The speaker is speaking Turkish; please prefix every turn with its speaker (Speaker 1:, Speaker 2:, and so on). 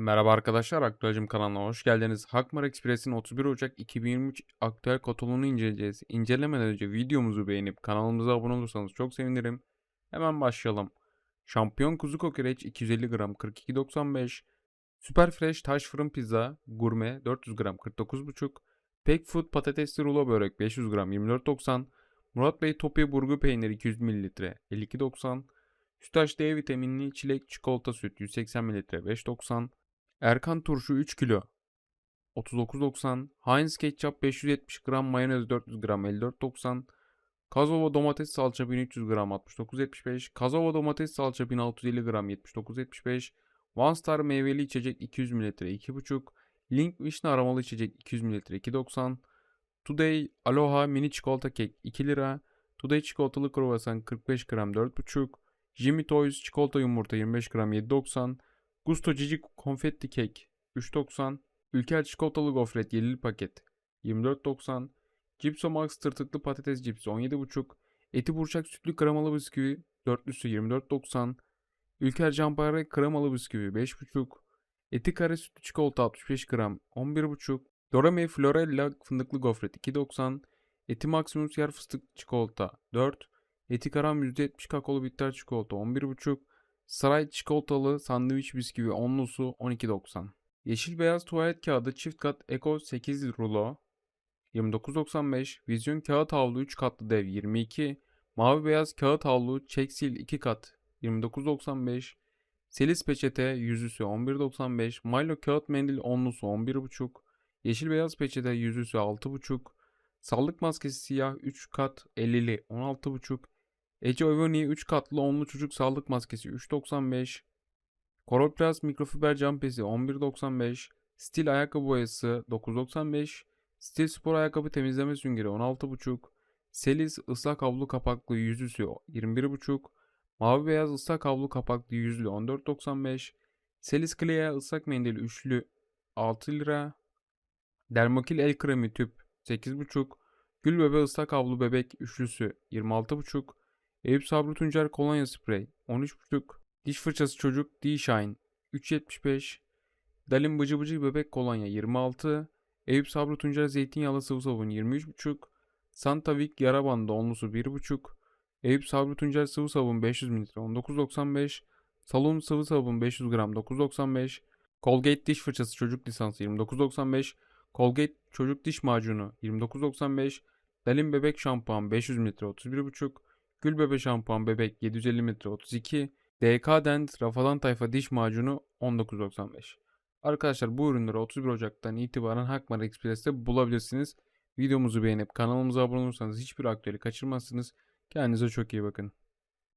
Speaker 1: Merhaba arkadaşlar, Aktüelcim kanalına hoş geldiniz. Hakmar Express'in 31 Ocak 2023 aktüel kataloğunu inceleyeceğiz. İncelemeden önce videomuzu beğenip kanalımıza abone olursanız çok sevinirim. Hemen başlayalım. Şampiyon kuzu kokoreç 250 gram 42.95. Süper Fresh taş fırın pizza gurme 400 gram 49.5. Pek Food patatesli rulo börek 500 gram 24.90. Murat Bey Topi burgu peyniri 200 ml 52.90. Sütaş D vitaminli çilek çikolata süt 180 ml 5.90. Erkan turşu 3 kilo. 39.90 Heinz ketçap 570 gram. Mayonez 400 gram 54.90 Kazova domates salça 1300 gram 69.75 Kazova domates salça 1650 gram 79.75 One Star meyveli içecek 200 ml 2.5 Link vişne aromalı içecek 200 ml 2.90 Today Aloha mini çikolata kek 2 lira. Today çikolatalı kruvasan 45 gram 4.5 Jimmy Toys çikolata yumurta 25 gram 7.90 Gusto Cici konfetti kek 3.90 Ülker çikolatalı gofret 7'li paket 24.90 Cipso Max tırtıklı patates cipsi 17.5 Eti burçak sütlü kremalı bisküvi dörtlüsü 24.90 Ülker Campare kremalı bisküvi 5.5 Eti kare sütlü çikolata 65 gram 11.5 Dorame Florella fındıklı gofret 2.90 Eti Maximus yer fıstık çikolata 4 Eti karam %70 kakaolu bitter çikolata 11.5 Saray çikolatalı sandviç bisküvi onlusu 12.90. Yeşil beyaz tuvalet kağıdı çift kat Eko 8 rulo 29.95. Vizyon kağıt havlu 3 katlı dev 22. Mavi beyaz kağıt havlu çeksil 2 kat 29.95. Selis peçete yüzüsü 11.95. Milo kağıt mendil onlusu 11.5. Yeşil beyaz peçete yüzüsü 6.5. Sağlık maskesi siyah 3 kat 50'li 16.5. Ece Ovoni 3 katlı onlu çocuk sağlık maskesi 3.95. Coroplast mikrofiber cam pesi 11.95. Stil ayakkabı boyası 9.95. Stil spor ayakkabı temizleme süngeri 16.5. Selis ıslak havlu kapaklı yüzüsü 21.5. Mavi beyaz ıslak havlu kapaklı yüzlü 14.95. Selis Clea ıslak mendil üçlü 6 lira. Dermokil el kremi tüp 8.5. Gül bebe ıslak havlu bebek üçlüsü 26.5. Eyüp Sabri Tuncer kolonya sprey 13.5 Diş fırçası çocuk D-Shine 3.75 Dalin bıcı bıcı bebek kolonya 26 Eyüp Sabri Tuncer zeytinyağlı sıvı sabun 23.5 Santa Vic yara bandı onlusu 1.5 Eyüp Sabri Tuncer sıvı sabun 500 ml 19.95 Salon sıvı sabun 500 gram 9.95 Colgate diş fırçası çocuk lisansı 29.95 Colgate çocuk diş macunu 29.95 Dalin bebek şampuan 500 ml 31.5 Gül Bebe şampuan bebek 750 metre 32. DK Dent Rafadan Tayfa diş macunu 19.95. Arkadaşlar bu ürünleri 31 Ocak'tan itibaren Hakmar Express'te bulabilirsiniz. Videomuzu beğenip kanalımıza abone olursanız hiçbir aktüeli kaçırmazsınız. Kendinize çok iyi bakın.